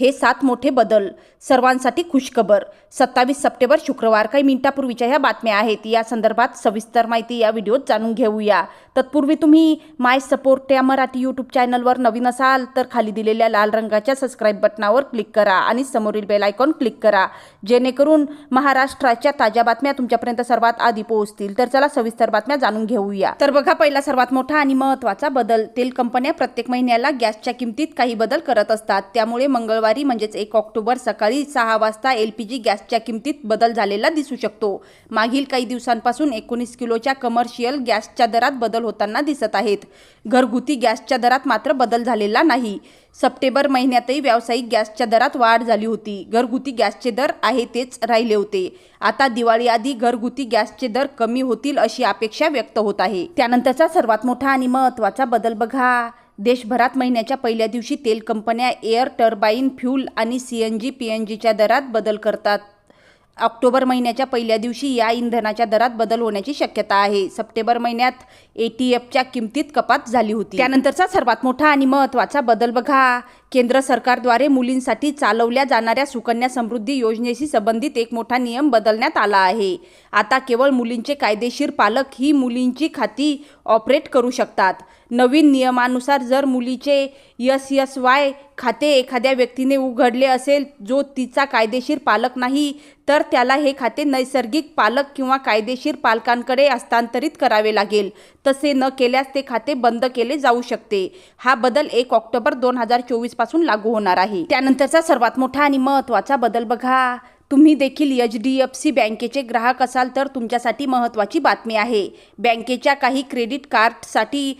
हे सात मोठे बदल. सर्वांसाठी खुशखबर. सत्तावीस सप्टेंबर शुक्रवार. काही मिनिटापूर्वीच्या ह्या बातम्या आहेत. या संदर्भात सविस्तर माहिती या व्हिडिओत जाणून घेऊया. तत्पूर्वी तुम्ही माय सपोर्ट या मराठी यूट्यूब चॅनलवर नवीन असाल तर खाली दिलेल्या लाल रंगाच्या सबस्क्राईब बटनावर क्लिक करा आणि समोरील बेल आयकॉन क्लिक करा. जेणेकरून महाराष्ट्राच्या ताज्या बातम्या तुमच्यापर्यंत सर्वात आधी पोहोचतील. तर चला सविस्तर बातम्या जाणून घेऊया. तर बघा पहिला सर्वात मोठा आणि महत्त्वाचा बदल. तेल कंपन्या प्रत्येक महिन्याला गॅसच्या किमतीत काही बदल करत असतात. त्यामुळे मंगळवार म्हणजेच एक ऑक्टोबर सकाळी सहा वाजता एल पी जी गॅसच्या किमतीत बदल झालेला दिसू शकतो. मागील काही दिवसांपासून एकोणीस किलोच्या कमर्शियल गॅसच्या दरात बदल होताना दिसत आहेत. घरगुती गॅसच्या दरात मात्र बदल झालेला नाही. सप्टेंबर महिन्यातही व्यावसायिक गॅसच्या दरात वाढ झाली होती. घरगुती गॅसचे दर आहे तेच राहिले होते. आता दिवाळी आधी घरगुती गॅसचे दर कमी होतील अशी अपेक्षा व्यक्त होत आहे. त्यानंतरचा सर्वात मोठा आणि महत्त्वाचा बदल बघा. देशभरात महिन्याच्या पहिल्या दिवशी तेल कंपन्या एअर टर्बाईन फ्यूल आणि C N G P N जीच्या दरात बदल करतात. ऑक्टोबर महिन्याच्या पहिल्या दिवशी या इंधनाच्या दरात बदल होण्याची शक्यता आहे. सप्टेंबर महिन्यात ए टी एफच्या किमतीत कपात झाली होती. त्यानंतरचा सर्वात मोठा आणि महत्त्वाचा बदल बघा. केंद्र सरकारद्वारे मुलींसाठी चालवल्या जाणाऱ्या सुकन्या समृद्धी योजनेशी संबंधित एक मोठा नियम बदलण्यात आला आहे. आता केवळ मुलींचे कायदेशीर पालक ही मुलींची खाती ऑपरेट करू शकतात. नवीन नियमानुसार जर मुलीचे यस यस वाय खाते एखाद्या व्यक्तीने उघडले असेल जो तिचा कायदेशीर पालक नाही तर त्याला हे खाते नैसर्गिक पालक किंवा कायदेशीर पालकांकडे हस्तांतरित करावे लागेल. तसे न केल्यास ते खाते बंद केले जाऊ शकते. हा बदल एक ऑक्टोबर दोन हजार चोवीस पासून लागू होणार आहे. त्यानंतरचा सर्वात मोठा आणि महत्त्वाचा बदल बघा. तुम्ही देखील एच डी एफ सी बँकेचे ग्राहक असाल तर तुमच्यासाठी महत्त्वाची बातमी आहे. बँकेच्या काही क्रेडिट कार्डसाठी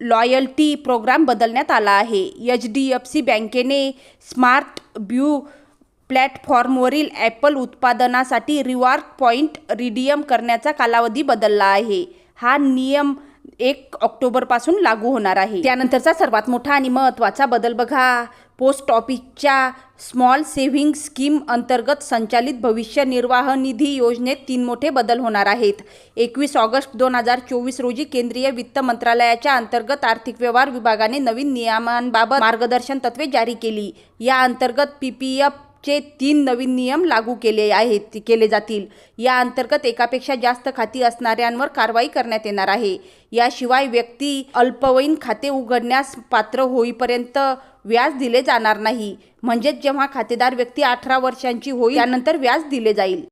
लॉयल्टी प्रोग्राम बदलण्यात आला आहे. एच डी एफ सी बँकेने स्मार्ट ब्यू प्लॅटफॉर्मवरील ॲपल उत्पादनासाठी रिवॉर्ड पॉईंट रिडीयम करण्याचा कालावधी बदलला आहे. हा नियम एक ऑक्टोबरपासून लागू होणार आहे. त्यानंतरचा सर्वात मोठा आणि महत्त्वाचा बदल बघा. पोस्ट ऑफिसच्या स्मॉल सेव्हिंग स्कीम अंतर्गत संचालित भविष्य निर्वाह निधी योजनेत तीन मोठे बदल होणार आहेत. एकवीस ऑगस्ट दोन हजार चोवीस रोजी केंद्रीय वित्त मंत्रालयाच्या अंतर्गत आर्थिक व्यवहार विभागाने नवीन नियमांबाबत मार्गदर्शन तत्वे जारी केली. या अंतर्गत पी पी एफ चे तीन नवीन नियम लागू केले आहेत केले जातील. या अंतर्गत एकापेक्षा जास्त खाती असणाऱ्यांवर कारवाई करण्यात येणार आहे. याशिवाय व्यक्ती अल्पवयीन खाते उघडण्यास पात्र होईपर्यंत व्याज दिले जाणार नाही. म्हणजेच जेव्हा खातेदार व्यक्ती अठरा वर्षांची होईल त्यानंतर व्याज दिले जाईल.